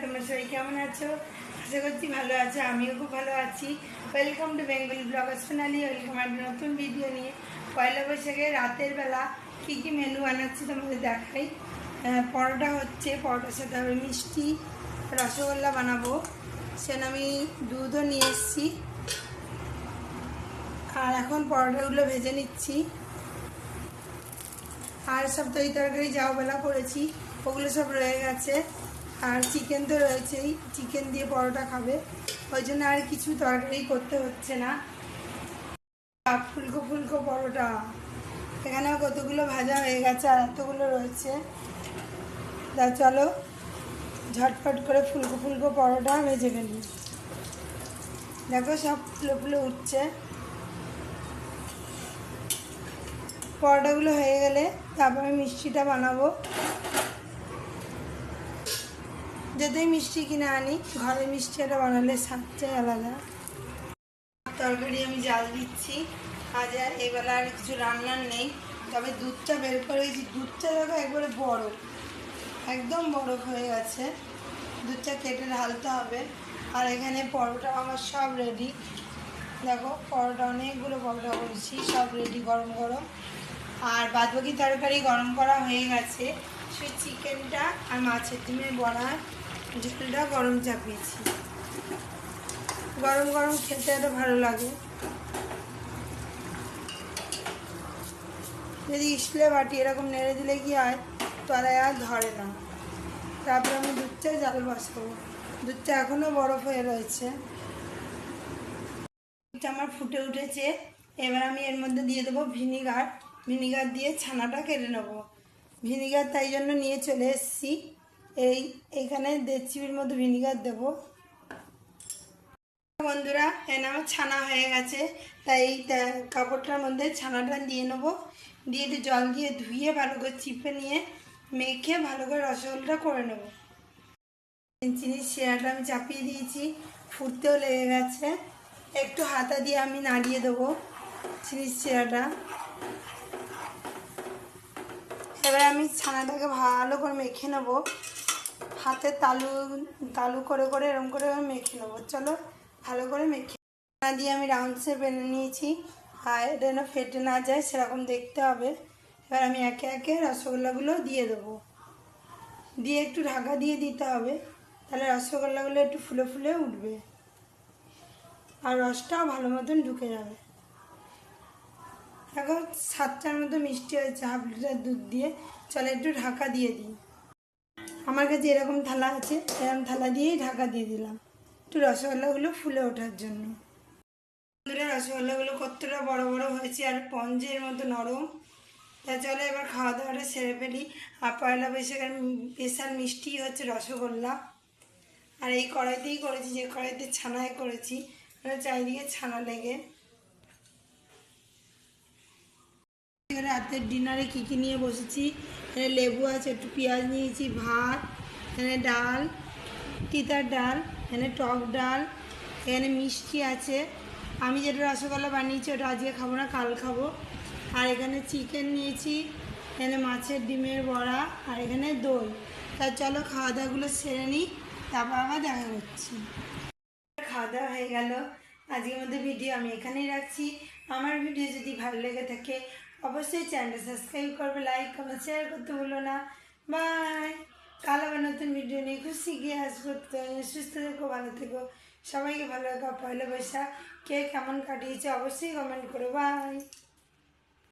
তোমরা সবাই কেমন আছো? আশা করছি ভালো আছো, আমিও খুব ভালো আছি। Welcome to Bengali bloggers finally welcome একটা নতুন ভিডিও নিয়ে। পয়লা বৈশাখে রাতের বেলা কী কী মেনু বানাচ্ছি তোমাদের দেখাই। পরোটা হচ্ছে, পরোটার সাথে হবে মিষ্টি, রসগোল্লা বানাবো। সেন আমি দুধও নিয়ে এসেছি। আর এখন পরোটাগুলো ভেজে নিচ্ছি। আর সব তরি তরকারি যাও বেলা করেছি, ওগুলো সব রয়ে গেছে। আর চিকেন তো রয়েছেই চিকেন দিয়ে পরোটা খাবে। ওই জন্য আর কিছু তরকারি করতে হচ্ছে না। ফুলকো ফুলকো পরোটা। এখানেও কতগুলো ভাজা হয়ে গেছে আর এতগুলো রয়েছে। তা চলো, ঝটপট করে ফুলকো ফুলকো পরোটা ভেজে ফেলি। দেখো সব ফুলে ফুলে উঠছে। পরোটাগুলো হয়ে গেলে তারপরে মিষ্টিটা বানাবো। যতই মিষ্টি কিনে আনি, ঘরে মিষ্টি এটা বানালে স্বাদটাই আলাদা। তরকারি আমি জাল দিচ্ছি, আজ আর এবেলা আর কিছু রান্নার নেই। তবে দুধটা বের করে গেছি দুধটা দেখো একবারে বরফ একদম বরফ হয়ে গেছে। দুধটা কেটে ঢালতে হবে। আর এখানে পরোটা আমার সব রেডি দেখো, পরোটা অনেকগুলো পরোটা করেছি, সব রেডি গরম গরম। আর বাদবাকি তরকারি গরম করা হয়ে গেছে। সেই চিকেনটা আর মাছের ডিমের বড়া ঝোলটা গরম চাপিয়েছি। গরম গরম খেতে আরও ভালো লাগে। যদি স্টিলে বাটি এরকম নেড়ে দিলে কি হয়? তলায় আর ধরে না। তারপরে আমি দুধটা জাল বসাবো। দুধটা এখনও বরফ হয়ে রয়েছে। দুধটা আমার ফুটে উঠেছে। এবার আমি এর মধ্যে দিয়ে দেবো ভিনিগার। ভিনিগার দিয়ে ছানাটা কেটে নেব। ভিনিগার তাই জন্য নিয়ে চলে এসেছি। এই এইখানে দেড় মতো ভিনিগার দেবো। বন্ধুরা এখানে আমার ছানা হয়ে গেছে। তাই এই কাপড়টার মধ্যে ছানাটা দিয়ে নেব। দিয়ে জল দিয়ে ধুয়ে ভালো করে চিপে নিয়ে মেখে ভালো করে রসগোল্লাটা করে নেব। চিনির শিরাটা আমি চাপিয়ে দিয়েছি। ফুটতেও লেগে গেছে। একটু হাতা দিয়ে আমি নাড়িয়ে দেবো চিনির শিরাটা। এবার আমি ছানাটাকে ভালো করে মেখে নেব। হাতে তালু তালু করে করে এরকম করে মেখে নেব। চলো, ভালো করে মেখে ছানা দিয়ে আমি রাউন্ড শেপ এনে নিয়েছি। আর এটা যেন ফেটে না যায়, সেরকম দেখতে হবে। এবার আমি একে একে রসগোল্লাগুলো দিয়ে দেবো। দিয়ে একটু ঢাকা দিয়ে দিতে হবে। তাহলে রসগোল্লাগুলো একটু ফুলে ফুলে উঠবে। আর রসটাও ভালো মতন ঢুকে যাবে। এখন সাতটার মতো মিষ্টি হয়েছে হাফ লিটার দুধ দিয়ে। চলে একটু ঢাকা দিয়ে দিই। আমার কাছে এরকম থালা আছে, এরকম থালা দিয়েই ঢাকা দিয়ে দিলাম। একটু রসগোল্লাগুলো ফুলে ওঠার জন্য। বন্ধুরা, রসগোল্লাগুলো কতটা বড় বড় হয়েছে আর পঞ্জের মতো নরম। তা চলো এবার খাওয়া দাওয়াটা সেরে ফেলি। আর পয়লা বৈশাখের স্পেশাল মিষ্টি হচ্ছে রসগোল্লা। আর এই কড়াইতেই করেছি, যে কড়াইতে ছানায় করেছি। ওটা চারিদিকে ছানা লেগে। রাতের ডিনারে কী কী নিয়ে বসেছি? এখানে লেবু আছে, একটু পেঁয়াজ নিয়েছি, ভাত, এখানে ডাল, তিতার ডাল, এখানে টক ডাল, এখানে মিষ্টি আছে। আমি যেটা রসগোল্লা বানিয়েছি ওটা আজকে খাব না, কাল খাব। আর এখানে চিকেন নিয়েছি, এখানে মাছের ডিমের বড়া, আর এখানে দই। তা চলো খাওয়া দাওয়াগুলো সেরে নিই, তারপর আবার দেখা করছি খাওয়া দাওয়া হয়ে গেল। আজকের মধ্যে ভিডিও আমি এখানেই রাখছি। আমার ভিডিও যদি ভালো লেগে থাকে অবশ্যই চ্যানেলটা সাবস্ক্রাইব করবে লাইক কমেন্ট শেয়ার করতে ভুলো না। বাই কাল আবার নতুন ভিডিও নিয়ে খুশি গিয়ে আসব। সুস্থ থেকো, ভালো থেকো। সবাইকে ভালো রাখো, পয়লা বৈশাখ। কে কেমন কাটিয়েছে অবশ্যই কমেন্ট করো। বাই